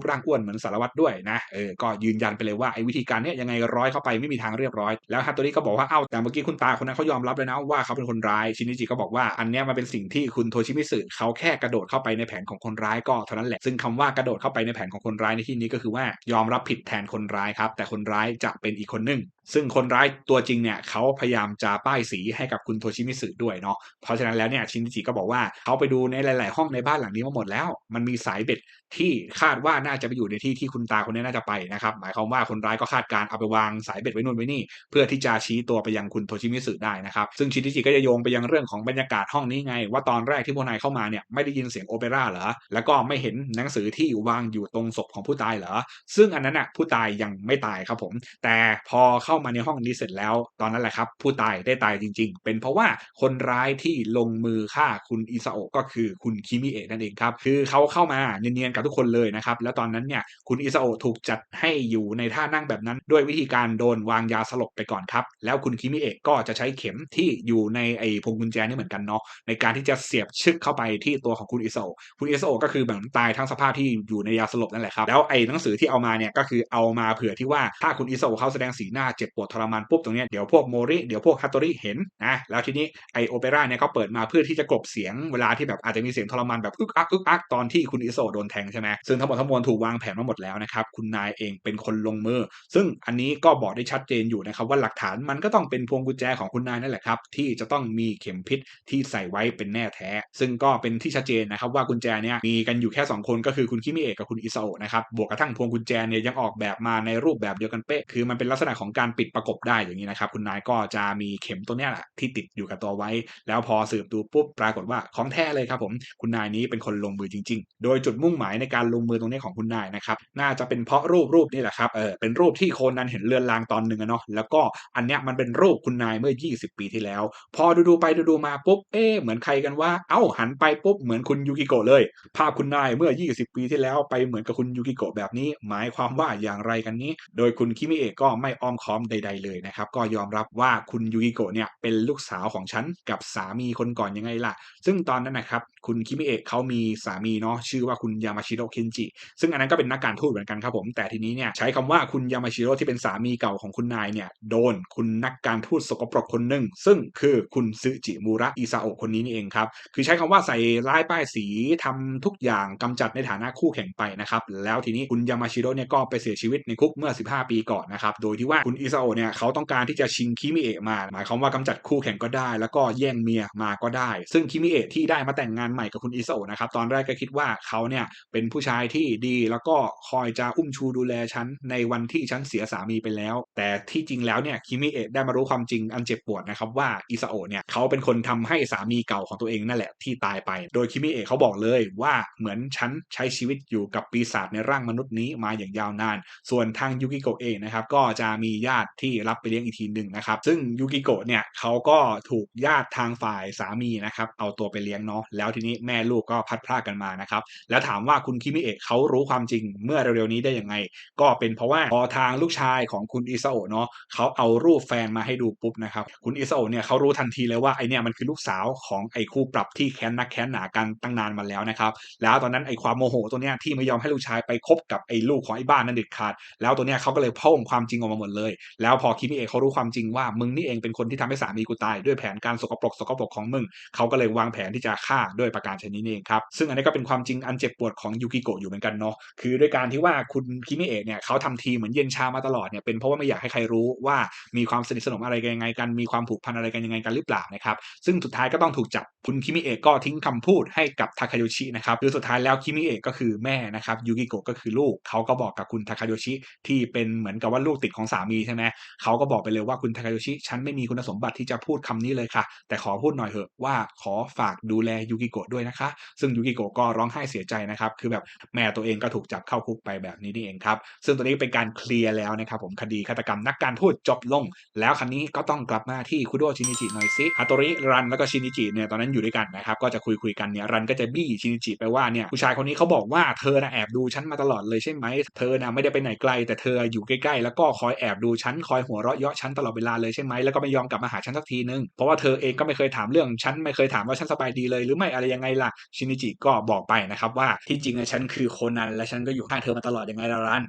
ปร่างอ้วนเหมือนสารวัตรด้วยนะเออก็ยืนยันไปเลยว่าไอ้วิธีการเนี้ยยังไงร้อยเข้าไปไม่มีทางเรียบร้อยแล้วฮัตโตริก็บอกว่าเอ้าแต่เมื่อกี้คุณตาคนนั้นเขายอมรับเลยนะว่าเขาเป็นคนร้ายชินิจิก็บอกว่าอันนี้มันเป็นสิ่งที่คุณโทชิมิสึเขาแค่กระโดดเข้าไปในแผนของคนร้ายก็เท่านั้นแหละซึ่งคำว่ากระโดดเข้าไปในแผนของคนร้ายในที่นี้ก็คือว่ายอมรับผิดแทนคนร้ายครับ แต่คนร้ายจะเป็นอีกคนหนึ่งซึ่งคนร้ายตัวจริงเนี่ยเขาพยายามจะป้ายสีให้กับคุณโทชิมิสึด้วยเนาะเพราะฉะนั้นแล้วเนี่ยชินจิก็บอกว่าเขาไปดูในหลาย ๆ ห้องในบ้านหลังนี้มาหมดแล้ว มันมีสายเบ็ดที่คาดว่าน่าจะไปอยู่ในที่ที่คุณตาคนนี้น่าจะไปนะครับหมายความว่าคนร้ายก็คาดการเอาไปวางสายเบ็ดไว้นู่นไว้นี่เพื่อที่จะชี้ตัวไปยังคุณโทชิมิสึได้นะครับซึ่งชินจิก็จะโยงไปยังเรื่องของบรรยากาศห้องนี้ไง ว่าตอนแรกที่พวกนายเข้ามาเนี่ยไม่ได้ยินเสียงโอเปร่าเหรอแล้วก็ไม่เห็นหนังสือที่วางอยู่ตรงศพของผู้ตายเหรอซึ่งอันนั้นอะผู้ตายยังไม่ตายครับผม แต่พอเข้ามาในห้องนี้เสร็จแล้ว ตอนนั้นแหละครับ ผู้ตายได้ตายจริง ๆ เป็นเพราะว่าคนร้ายที่ลงมือฆ่าคุณอิซาโอะก็คือคุณคิมิเอะนั่นเองครับคือเขาเข้ามาเนียนๆกับทุกคนเลยนะครับแล้วตอนนั้นเนี่ยคุณอิซาโอะถูกจัดให้อยู่ในท่านั่งแบบนั้นด้วยวิธีการโดนวางยาสลบไปก่อนครับ แล้วคุณคิมิเอะก็จะใช้เข็มที่อยู่ในไอ้พวงกุญแจนี่เหมือนกันเนาะในการที่จะเสียบชึกเข้าไปที่ตัวของคุณอิโอะคุณอิโอะก็คือแบบตายทั้งสภาพที่อยู่ในยาสลบนั่นแหละครับแล้วไอ้หนังสือที่เอามาเนี่ยก็คือเอามาเผื่อที่ว่าถ้าคุณอิโอะเขาแสดงสีหน้าเจ็บปวดทรมานปุ๊บตรงเนี้ยเดี๋ยวพวกโมริเดี๋ยวพวกฮัตโตริเห็นนะแล้วทีนี้ไอโอเปร่าเนี่ยเขาเปิดมาเพื่อที่จะกลบเสียงเวลาที่แบบอาจจะมีเสียงทรมานแบบอึกอักอึกอักตอนที่คุณอิโซโดนแทงใช่ไหมซึ่งทั้งหมดทั้งมวลถูกวางแผนมาหมดแล้วนะครับคุณนายเองเป็นคนลงมือ ซึ่งอันนี้ก็บอกได้ชัดเจนอยู่นะครับว่าหลักฐานมันก็ต้องเป็นพวงกุญแจของคุณนายนั่นแหละครับที่จะต้องมีเข็มพิษที่ใส่ไว้เป็นแน่แท้ ซึ่งก็เป็นที่ชัดเจนนะครับว่ากุญแจเนี่ยมีกันอยู่แค่ 2 คนก็คือคุณคิมิเอะกับคุณอิโซะนะครับบวกกระทั่งพวงกุญแจเนี่ยยังออกแบบมาในรูปแบบเดียวกันเป๊ะคือมันเป็นลักษณะของการปิดประกบได้อย่างนี้นะครับคุณนายก็จะมีเข็มตัวเนี้ยแหละที่ติดอยู่กับตัวไว้ แล้วพอสืบดูปุ๊บปรากฏว่าของแท้เลยครับผมคุณนายนี้เป็นคนลงมือจริง ๆ โดยจุดมุ่งหมายในการลงมือตรงนี้ของคุณนายนะครับน่าจะเป็นเพราะรูปรูปนี่แหละครับเออเป็นรูปที่โคนนันเห็นเลือนลางตอนหนึ่งอะเนาะแล้วก็อันเนี้ยมันเป็นรูปคุณนายเมื่อ 20 ปีที่แล้ว พอดูดูไปดูดูมาปุ๊บเอ๊เหมือนใครกันว่าเอ้าหันไปปุ๊บเหมือนคุณยูกิโกะเลย ภาพคุณนายเมื่อ 20 ปีที่แล้วไปเหมือนกับคุณยูกิโกะแบบนี้ หมายความว่าอย่างไรกันนี้ โดยคุณคิมิเอะก็ไม่อ้อมค้อมใด ๆเลยนะครับก็ยอมรับว่าคุณยูกิโกะเนี่ยเป็นลูกสาวของฉันกับสามีคนก่อนยังไงล่ะ ซึ่งตอนนั้นนะครับคุณคิมิเอะเขามีสามีเนาะชื่อว่าคุณยามาชิโร่เคนจิซึ่งอันนั้นก็เป็นนักการทูตเหมือนกันครับผมแต่ทีนี้เนี่ยใช้คำว่าคุณยามาชิโร่ที่เป็นสามีเก่าของคุณนายเนี่ยโดนคุณนักการทูตสกปรกคนหนึ่งซึ่งคือคุณซึจิมูระอิซาโอะคนนี้นี่เองครับ คือใช้คำว่าใส่ร้ายป้ายสีทำทุกอย่างกำจัดในฐานะคู่แข่งไปนะครับ แล้วทีนี้คุณยามาชิโร่เนี่ยก็ไปเสียชีวิตในคุกเมื่อ 15 ปีก่อนนะครับ โดยที่ว่าคุณอิซาโอะเนี่ยเขาต้องการที่จะชิงคิมิเอะมา หมายความว่ากำจัดคู่แข่งก็ได้ แล้วก็แย่งเมียมาก็ได้ ซึ่งคิมิเอะที่ได้มาแต่งงานใหม่กับคุณอิซาโอะนะครับตอนแรกก็คิดว่าเขาเนี่ยเป็นผู้ชายที่ดี แล้วก็คอยจะอุ้มชูดูแลฉันในวันที่ฉันเสียสามีไปแล้ว แต่ที่ที่จริงแล้วเนี่ยคิมิเอะได้มารู้ความจริงอันเจ็บปวดนะครับว่าอิซาโอะเนี่ยเขาเป็นคนทำให้สามีเก่าของตัวเองนั่นแหละที่ตายไป โดยคิมิเอะเขาบอกเลยว่าเหมือนฉันใช้ชีวิตอยู่กับปีศาจในร่างมนุษย์นี้มาอย่างยาวนาน ส่วนทางยูกิโกะเองนะครับก็จะมีญาติที่รับไปเลี้ยงอีกทีหนึ่งนะครับซึ่งยูกิโกะเนี่ยเขาก็ถูกญาติทางฝ่ายสามีนะครับเอาตัวไปเลี้ยงเนาะแล้วทีนี้แม่ลูกก็พัดพรากกันมานะครับแล้วถามว่าคุณคิมิเอะเขารู้ความจริงเมื่อเร็วๆนี้ได้ยังไง ก็เป็นเพราะว่าพอทางลูกชายของคุณอิซาโอะเนาะเขาเอารูปแฟนมาให้ดูปุ๊บนะครับคุณอิซาโอะเนี่ยเขารู้ทันทีเลยว่าไอเนี่ยมันคือลูกสาวของไอคู่ปรับที่แค้นนักแค้นหนากันตั้งนานมาแล้วนะครับแล้วตอนนั้นไอความโมโหตัวเนี้ยที่ไม่ยอมให้ลูกชายไปคบกับไอลูกของไอบ้านนั่นเด็ดขาด แล้วตัวเนี้ยเขาก็เลยพ่งความจริงออกมาหมดเลย แล้วพอคิมิเอะเขารู้ความจริงว่ามึงนี่เองเป็นคนที่ทำให้สามีกูตายด้วยแผนการสกปรกสกปรกของมึงเขาก็เลยวางแผนที่จะฆ่าด้วยประการชนิดนี้เองครับซึ่งอันนี้ก็เป็นความจริงอันเจ็บปวดของยูกิโกะอยู่เหมือนกันเนาะคือด้วยการที่ว่าคุณคิมิเอะเนี่ยเขาทำทีเหมือนเย็นชามาตลอดเนี่ยเป็นเพราะว่าไม่อยากให้ใครรู้ว่ามีความสนิทสนมอะไรกันยังไงกัน มีความผูกพันอะไรกันยังไงกันหรือเปล่านะครับซึ่งสุดท้ายก็ต้องถูกจับคุณคิมิเอะก็ทิ้งคำพูดให้กับทาคาโยชินะครับคือสุดท้ายแล้วคิมิเอะก็คือแม่นะครับยูกิโกะก็คือลูกเขาก็บอกกับคุณทาคาโยชิที่เป็นเหมือนกับว่าลูกติดของสามีใช่ไหมเขาก็บอกไปเลยว่าคุณทาคาโยชิฉันไม่มีคุณสมบัติที่จะพูดคำนี้เลยค่ะ แต่ขอพูดหน่อยเถอะว่าขอฝากดูแลยูกิโกะด้วยนะคะ ซึ่งยูกิโกะก็ร้องไห้เสียใจนะครับคือแบบแม่ตัวเองก็ถูกจับเข้าคุกไปแบบนี้นี่เองครับซึ่งตัวนี้เป็นการเคลียร์แล้วนะครับผมคดีฆาตกรรมนักการทูตจบลง แล้วคันนี้ก็ต้องกลับมาที่คุโดชินิจิหน่อยซิฮาโตริรันแล้วก็ชินิจิเนี่ยตอนนั้นอยู่ด้วยกันนะครับก็จะคุยคุยกันเนี่ยรันก็จะบี้ชินิจิไปว่าเนี่ยผู้ชายคนนี้เขาบอกว่าเธอน่ะแอบดูฉันมาตลอดเลยใช่ไหมเธอน่ะไม่ได้ไปไหนไกล แต่เธออยู่ใกล้ๆ แล้วก็คอยแอบดูฉันคอยหัวเราะเยาะฉันตลอดเวลาเลยใช่ไหมแล้วก็ไม่ยอมกลับมาหาฉันสักทีนึงเพราะว่าเธอเองก็ไม่เคยถามเรื่องฉันไม่เคยถามว่าฉันสบายดีเลยหรือไม่อะไรยังไงล่ะชินิจิก็บอกไปนะครับว่าที่จริงฉันคือโคนันและฉันก็อยู่ข้างเธอมาตลอดยังไงล่ะรัน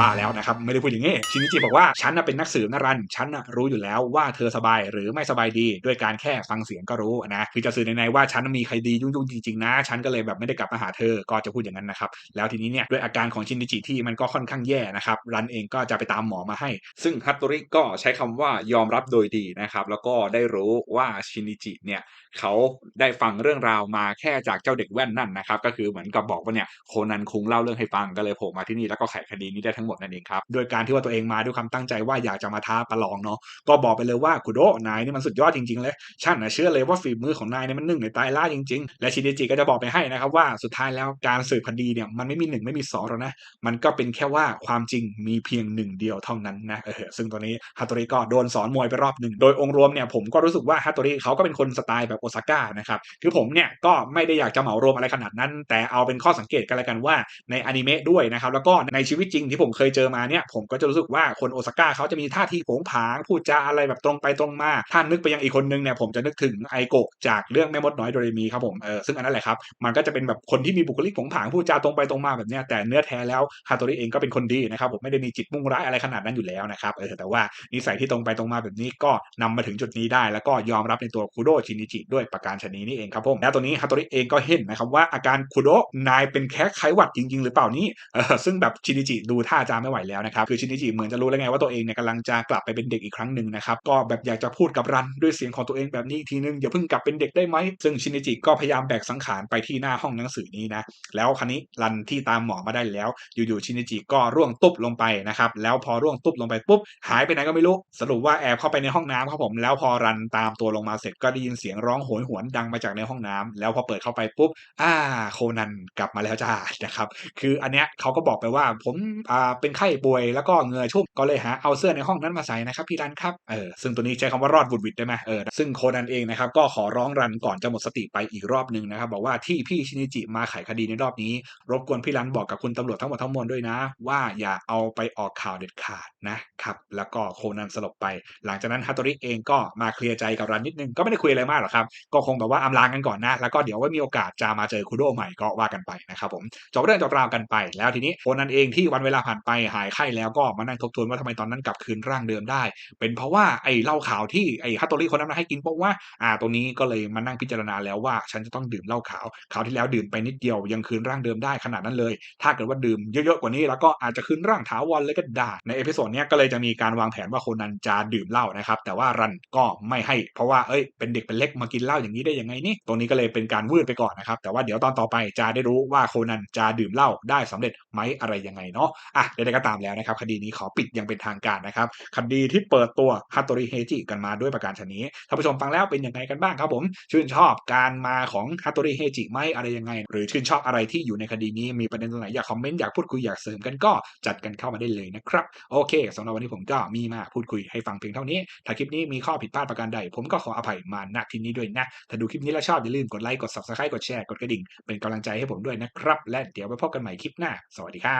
บ้าแล้วนะครับไม่ได้พูดอย่างนี้ชินิจิบอกว่าฉันน่ะเป็นนักสืบนรันฉันน่ะรู้อยู่แล้วว่าเธอสบายหรือไม่สบายดีด้วยการแค่ฟังเสียงก็รู้นะคือจะสื่อในๆว่าฉันมีใครดียุ่งๆจริงๆนะฉันก็เลยแบบไม่ได้กลับมาหาเธอก็จะพูดอย่างนั้นนะครับแล้วทีนี้เนี่ยด้วยอาการของชินิจิที่มันก็ค่อนข้างแย่นะครับรันเองก็จะไปตามหมอมาให้ ซึ่งฮัตโตริก็ใช้คำว่ายอมรับโดยดีนะครับแล้วก็ได้รู้ว่าชินิจิเนี่ยเขาได้ฟังเรื่องราวมาแค่จากเจ้าเด็กแว่นนั่นนะครับก็คือเหมือนกับบอกว่าเนี่ยโคนันคุงเล่าเรื่องให้ฟังก็เลยโผล่มาที่นี่แล้วก็ไขคดีนี้ได้ทั้งหมดนั่นเองครับโดยการที่ว่าตัวเองมาด้วยความตั้งใจว่าอยากจะมาท้าประลองเนาะก็บอกไปเลยว่าคุโดะนายนี่มันสุดยอดจริงๆเลยฉันนะเชื่อเลยว่าฝีมือของนายเนี่ยมันหนึ่งในตายล่าจริงๆ และชินิจิก็จะบอกไปให้นะครับว่าสุดท้ายแล้วการสืบคดีเนี่ยมันไม่มีหนึ่งไม่มีสองหรอกนะมันก็เป็นแค่ว่าความจริงมีเพียงหนึ่งเดียวเท่านั้นนะเออซึ่งตอนนี้ฮัตโตริก็โดนสอนมวยไปรอบหนึ่งโดยองค์รวมเนี่ยผมก็รู้สึกว่าฮัตโตริเขาก็เป็นคนสไตล์แบบโอซาก้านะครับคือผมเนี่ยก็ไม่ได้อยากจะเหมารวมอะไรขนาดนั้น แต่เอาเป็นข้อสังเกตกันล้วกันว่าในอนิเมะด้วยนะครับแล้วก็ในชีวิตจริงที่ผมเคยเจอมาเนี่ยผมก็จะรู้สึกว่าคนโอซาก้าเขาจะมีท่าทีโผงผางพูดจาอะไรแบบตรงไปตรงมาถ้านนึกไปยังอีกคนนึงเนี่ยผมจะนึกถึงไอโกะจากเรื่องแม่มดน้อยโดเรมีครับผมเออซึ่งอันนั้นแหละครับมันก็จะเป็นแบบคนที่มีบุคลิกผงผางพูดจาตรงไปตรงมาแบบเนี้ยแต่เนื้อแท้แล้วฮาโตริเองก็เป็นคนดีนะครับผมไม่ได้มีจิตมุ่งร้ายอะไรขนาดนั้นอยู่แล้วนะครับเออแต่ว่านิสัยที่ตรงไปตรงมาแบบนี้ก็นำมาถึงจุดนี้ได้ แล้วก็ยอมรับในตัวคุโดชินิจิด้วยประการชนีนี่เองครับผมแล้วตัวนี้ฮาโตริเองก็เห็นนะครับว่าอาการคุโดนายเป็นแค่ไข้หวัดจริง ๆ หรือเปล่านี่เออซึ่งแบบชินิจิดูท่าจะไม่ไหวแล้วนะครับคือชินิจิเหมือนจะรู้แล้วไงว่าตัวเองเนี่ยกำลังจะกลับไปเป็นเด็กอีกครั้งหนึ่งนะครับก็แบบอยากจะพูดกับรันด้วยเสียงของตัวเองแบบนี้อีกทีนึงอย่าเพิ่งกลับเป็นเด็กได้ไหมซึ่งชินิจิก็พยายามแบกสังขารไปที่หน้าห้องหนังสือนี้นะแล้วคันนี้รันที่ตามหมอมาได้แล้ว อยู่ๆชินิจิก็ร่วงตุ๊บลงไปนะครับแล้วพอร่วงตุ๊บลงไปปุ๊บหายไปไหนก็ไม่รู้สรุปว่าแอบเข้าไปในห้องน้ำครับผมแล้วพอรันตามตัวลงมาเสร็จก็ได้ยินเสียงร้องโหยหวนดังมาจากในห้องน้ำแล้วพอเปิดเข้าไปปุ๊บอ่าโคนันกลับมาแล้วจ้านะครับคืออันเนี้ยเขาก็บอกไปว่าผมอ่าเป็นไข้ป่วยแล้วก็เงือชุ่มก็เลยหาเอาเสื้อในห้องนั้นมาใส่นะครับพี่รันครับเออซึ่งตัวนี้ใช้คำว่ารอดบุดวิดได้ไหมเออซึ่งโคนันเองนะครับก็ขอร้องรันก่อนจะหมดสติไปอีกรอบหนึ่งนะครับบอกว่าที่พี่ชินิจิมาไขคดีในรอบนี้ รบกวนพี่รันบอกกับคุณตำรวจทั้งหมดทั้งมวลด้วยนะ ว่าอย่าเอาไปออกข่าวเด็ดขาดนะครับแล้วก็โคนันสลบไป หลังจากนั้นฮัตโตริเองก็มาเคลียร์ใจกับรันนิดนึงก็ไม่ได้คุยอะไรมากหรอกครับก็คงแบบว่าอำลากันก่อนนะแล้วก็เดี๋ยวไว้มีโอกาสจะมาเจอคุโดใหม่ก็ว่ากันไปนะครับผมจบเรื่องจบราวกันไป แล้วทีนี้โคนันเองที่วันเวลาผ่านไปหายไข้แล้วก็มานั่งทบทวนว่าทำไมตอนนั้นกลับคืนร่างเดิมได้ เป็นเพราะว่าไอ้เหล้าขาวที่ไอ้ฮัตโตริคนนั้นมาให้กินเพราะว่าอ่าตรงนี้ก็เลยมานั่งพิจารณาแล้วว่า ฉันจะต้องดื่มเหล้าขาวคราวที่แล้วดื่มไปนิดเดียวยังคืนร่างเดิมได้ขนาดนั้นเลย ถ้าเกิดว่าดื่มเยอะๆกว่านี้แล้วก็อาจจะคืนร่างถาวรเลยก็ได้ในเอพิโซดเนี้ยก็เลยจะมีการวางแผนว่าคนนั้นจะดื่มเหล้านะครับแต่ว่ารันก็ไม่ให้ เพราะว่าเอ้ยเป็นเด็กเป็นเล็กมากินเหล้าอย่างนี้ได้ยังไงนี่ตรงนี้ก็เลยเป็นการวืดไปก่อนนะครับแต่ว่าเดี๋ยวตอนต่อไปจะได้รู้ว่าโคนันจะดื่มเหล้าได้สำเร็จไหมอะไรยังไงเนาะอะใดๆก็ตามแล้วนะครับคดีนี้ขอปิดยังเป็นทางการนะครับคดีที่เปิดตัวฮัตโตริเฮจิกันมาด้วยประการชนนี้ท่านผู้ชมฟังแล้วเป็นยังไงกันบ้างครับผมชื่นชอบการมาของฮัตโตริเฮจิไหมอะไรยังไง หรือชื่นชอบอะไรที่อยู่ในคดีนี้มีประเด็นตรงไหนอยากคอมเมนต์อยากพูดคุยอยากเสริมกันก็จัดกันเข้ามาได้เลยนะครับโอเคสำหรับวันนี้ผมก็มีมาพูดคุยให้ฟังเพียงเท่านี้ ถ้าคลิปนี้มีข้อผิดพลาดประการใด ผมก็ขออภัยมาณที่นี้ด้วยนะ ถ้าดูคลิปนี้แล้วชอบอย่าลืมกดไลค์กด subscribe กดแชร์กดกระดิ่ง เป็นกำลังใจให้ผมด้วยนะครับ และเดี๋ยวไปพบกันใหม่คลิปหน้า สวัสดีครับ